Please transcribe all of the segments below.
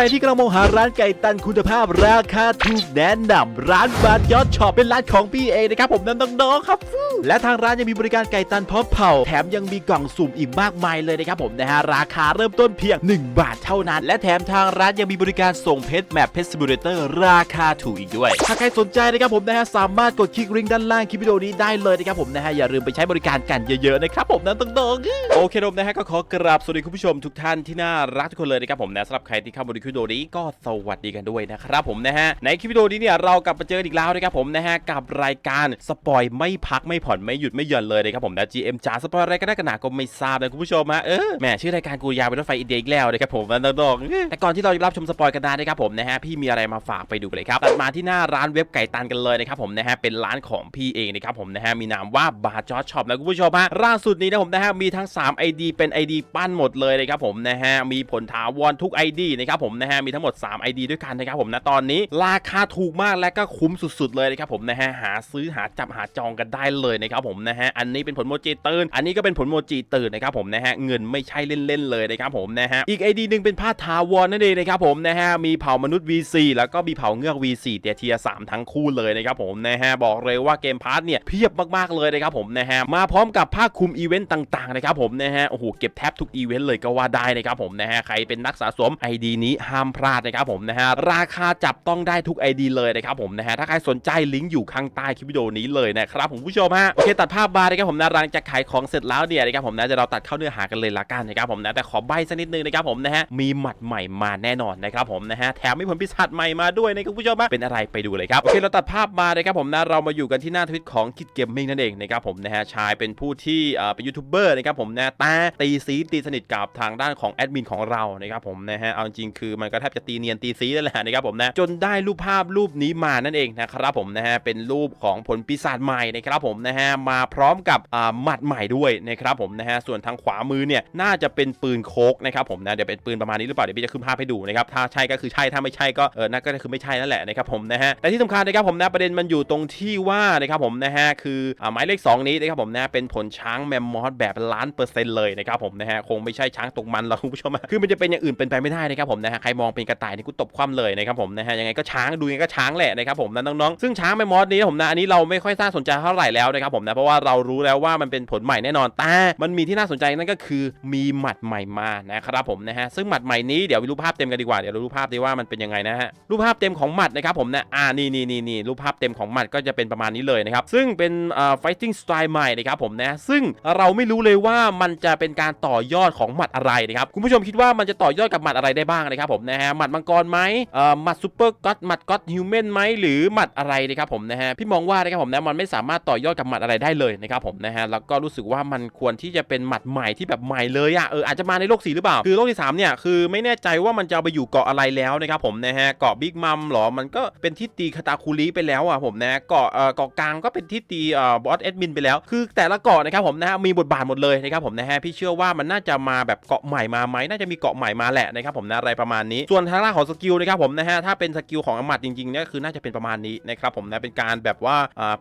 รที่กำลังมองหาร้านไก่ตันคุณภาพราคาถูกแนะนำร้านบาร์ยอดช็อปเป็นร้านของพี่เองนะครับผมน้ำน้องๆครับ และทางร้านยังมีบริการไก่ตันพร้อมเผาแถมยังมีกล่องสุ่มอีกมากมายเลยนะครับผมนะฮะราคาเริ่มต้นเพียง 1 บาทเท่านั้น และแถมทางร้านยังมีบริการส่งเพชรแมปเพชรซิมูเลเตอร์ราคาถูกอีกด้วย ถ้าใครสนใจนะครับผมนะฮะสามารถกดคลิกลิงก์ด้านล่างคลิปวิดีโอนี้ได้เลยนะครับผมนะฮะอย่าลืมไปใช้บริการกันเยอะๆนะครับผมน้ำน้องๆโอเคผมนะฮะก็ขอกราบสวัสดีคุณผู้ชมทุกท่านที่น่ารักทุกคนเลยนะครับผมนะสำหรับใครที่เข้ามาดูคลิปวิดีโอนี้ก็สวัสดีกันด้วยนะครับผมนะฮะในคลิปวิดีโอนี้เนี่ยเรากลับมาเจอกันอีกแล้วนะครับผมนะฮะกับรายการสปอยไม่พักไม่ผ่อนไม่หยุดไม่หย่อนเลยนะครับผมนะ GM จ๋าสปอยอะไรก็ได้กันหนาก็ไม่ทราบนะคุณผู้ชมฮะเออแหมชื่อรายการกูยาวเป็นรถไฟอินเดียอีกแล้วนะครับผมนะน้องแต่ก่อนที่เราจะรับชมสปอยกันได้นะครับผมนะฮะพี่มีอะไรมาฝากไปดูเลยครับตัดมาที่หน้าร้านเว็บไก่ตันกันเลยนะครับผมนะฮะเป็นร้านของพี่เองนะครับผมนะฮะมีนามว่าบาร์จอช็อปนะคุณผู้ชมฮะล่าสุดนี้นะผมนะฮะมีทั้ง 3 ID เป็น ID ปั้นหมดเลยนะครับผมนะฮะมีผลถาวรทุก ID นะครับผมนะฮะมีทั้งหมด 3 ID ด้วยกันนะครับผมนะตอนนี้ราคาถูกมากและก็คุ้มสุด ๆ เลยนะครับผมนะฮะหาซื้อหาจับหาจองกันได้เลยนะครับผมนะฮะอันนี้เป็นผลโมจิตื่นอันนี้ก็เป็นผลโมจิตื่นนะครับผมนะฮะเงินไม่ใช่เล่นๆเลยนะครับผมนะฮะอีก ID หนึ่งเป็นผ้าทาวรนั่นเองนะครับผมนะฮะมีเผ่ามนุษย์ V4 แล้วก็มีเผ่าเงือก V4 เตียเทีย3ทั้งคู่เลยนะครับผมนะฮะบอกเลยว่าเกมพาร์ทเนี่ยเพียบมากๆเลยนะครับผมนะฮะมาพร้อมกับผ้าคลุมอีเวนต์ต่างๆนะครับผมนะฮะโอ้โหเก็บแทบทุกอีเวนต์เลยก็ว่าได้นะครับผมนะฮะใครเป็นนักสะสม ID นี้ห้ามพลาดนะครับผมนะฮะราคาจับต้องได้ทุก ID เลยนะครับผมนะฮะถ้าใครสนใจลิงก์อยู่ข้างใต้คลิปวิดีโอนี้เลยนะครับผมผู้ชมฮะโอเคตัดภาพมานะครับผมนะหลังจากขายของเสร็จแล้วเนี่ยนะครับผมนะจะเราตัดเข้าเนื้อหากันเลยละกันนะครับผมนะแต่ขอใบสักนิดนึงนะครับผมนะฮะมีหมัดใหม่มาแน่นอนนะครับผมนะฮะแถมมีผลพิศาจใหม่มาด้วยนะครับผู้ชมฮะเป็นอะไรไปดูเลยครับโอเคเราตัดภาพมานะครับผมนะเรามาอยู่กันที่หน้าทวิตของคิดเกมมิ่งนั่นเองนะครับผมนะฮะชายเป็นผู้ที่เอ่อเป็นยูทูบเบอร์นะครับผมนะแต่ตีซีตีสนิทกับทางด้านของแอดมินของเรานะครับผมนะฮะเอาจริงๆคือมันก็แทบจะตีเนียนตีซีนั่นแหละนะครับผมนะจนได้รูปภาพรูปนี้มานั่นเองนะครับผมนะฮะเป็นรูปของผลปีศาจใหม่นะครับผมนะฮะมาพร้อมกับอ่าหมัดใหม่ด้วยนะครับผมนะฮะส่วนทางขวามือเนี่ยน่าจะเป็นปืนโคกนะครับผมนะเดี๋ยวเป็นปืนประมาณนี้หรือเปล่าเดี๋ยวพี่จะขึ้นภาพให้ดูนะครับถ้าใช่ก็คือใช่ถ้าไม่ใช่ก็เออนั่นก็คือไม่ใช่นั่นแหละนะครับผมนะฮะแต่ที่สำคัญนะครับผมนะประเด็นมันอยู่ตรงที่ว่านะครับผมนะฮะคืออ่าหมายเลข 2 นี้นะครับผมนะเป็นผลช้างแมมมอสแบบล้านเปอร์เซ็นต์เลยนะครับผมนะฮะคงไม่ใช่ช้างตกมันหรอกคุณผู้ชมคือมันจะเป็นอย่างอื่นเป็นไปไม่ได้นะครับผมนะฮะใครมองเป็นกระต่ายนี่กูตบคว่ำเลยนะครับผมนะฮะยังไงก็ช้างดูยังไงก็ช้างแหละนะครับผมนะน้องๆซึ่งช้างแมมมอสนี้ผมนะอันนี้เราไม่ค่อยน่าสนใจเท่าไหร่แล้วนะครับผมนะเพราะว่าเรารู้แล้วว่ามันเป็นผลใหม่แน่นอนแต่มันมีที่น่าสนใจนั่นก็คือมีหมัดใหม่มานะครับผมนะฮะซึ่งหมัดใหม่นี้เดี๋ยวไปภาพเต็มกันดีกว่าเดี๋ยวเราดูภาพดีว่ามันเป็นยังไงนะฮะรูปภาพเต็มของหมัดนะครับผมนะอ่านี่นี่นี่นี่รูปภาพเต็มของหมัดก็จะเป็นประมาณนี้เลยนะครับซึ่งเป็นเอ่อ fighting style ใหม่นะครับผมนะซึ่งเราไม่รู้เลยว่ามันจะเป็นการต่อยอดของหมัดอะไรนะครับคุณผู้ชมคิดว่ามันจะต่อยอดกับหมัดอะไรได้บ้างนะครับผมนะฮะหมัดมังกรไหมเอ่อหมัดซูเปอร์ก็อดหมัดก็อดฮิวแมนไหมหรือหมัดอะไรนะครับผมนะฮะพี่มองว่านะครับผมนะมันไม่สามารถต่อยอดกับหมัดอะไรได้เลยนะครับผมนะฮะแล้วก็รู้สึกว่ามันควรที่จะเป็นหมัดใหม่ที่แบบใหม่เลยอะเอออาจจะมาในโลกสีหรือเปล่า คือโลกที่สามเนี่ยคือไม่แน่ใจว่ามันจะไปอยู่เกาะอะไรแล้วนะครับผมนะฮะเกาะบิ๊กมัมหรอมันก็เป็นที่ตีคาตาคุริไปแล้วอะผมนะเกาะเอ่อเกาะกลางก็เป็นที่ตีเอ่อบอสเอ็ดมินไปแล้ว คือแต่ละเกาะนะครับผมนะฮะมีบทบาทหมดเลยนะครับผมนะฮะพี่เชื่อว่ามันน่าจะมาแบบเกาะใหม่มาไหมน่าจะมีเกาะใหม่มาแหละนะครับผมนะอะไรประมาณนี้ ส่วนทางด้านของสกิลนะครับผมนะฮะถ้าเป็นสกิลของอมตะจริงๆเนี่ยคือน่าจะเป็นประมาณนี้นะครับผมนะเป็นการแบบว่า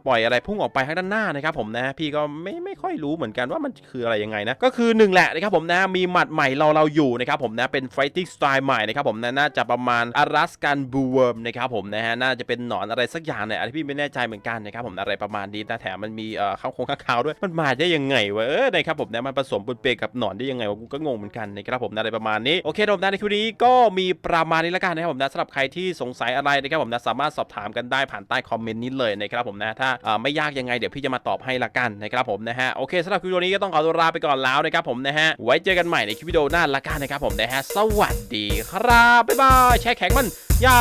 ปล่อยอะไรพุ่งออกไปข้างด้านหน้านะครับผมนะพี่ก็ไม่ไม่ค่อยรู้เหมือนกันว่ามันคืออะไรยังไงนะก็คือหนึ่งแหละนะครับผมนะมีหมัดใหม่เราเราอยู่นะครับผมนะเป็น fighting style ใหม่นะครับผมนะน่าจะประมาณอารัสกันบูเวิร์มนะครับผมนะฮะน่าจะเป็นหนอนอะไรสักอย่างเนี่ยอันนี้พี่ไม่แน่ใจเหมือนกันนะครับผมอะไรประมาณนี้แต่แถมมันมีเอ่อข้าวโคงข้าวขาวด้วยมันมาได้ยังไงวะเออนะครับผมนะมันผสมปนเปกับหนอนได้ยังไงวะกูก็งงเหมือนกันนะครับผมนะอะไรประมาณนี้โอเคผมนะในคลิปนี้ก็มีประมาณนี้แล้วกันนะครับผมนะสำหรับใครที่สงสัยอะไรนะครับผมนะสามารถสอบถามกันได้ผ่านใต้คอมเมนต์นี้เลยนะครับผมนะถ้าไม่ยากยังไงเดี๋ยวพี่จะมาตอบให้ละกันนะครับผมนะฮะโอเคสำหรับคลิปวิดีโอนี้ก็ต้องขอตัวลาไปก่อนแล้วนะครับผมนะฮะไว้เจอกันใหม่ในคลิปวิดีโอหน้าละกันนะครับผมนะฮะสวัสดีครับบ๊ายบายแช่แข็งมันยา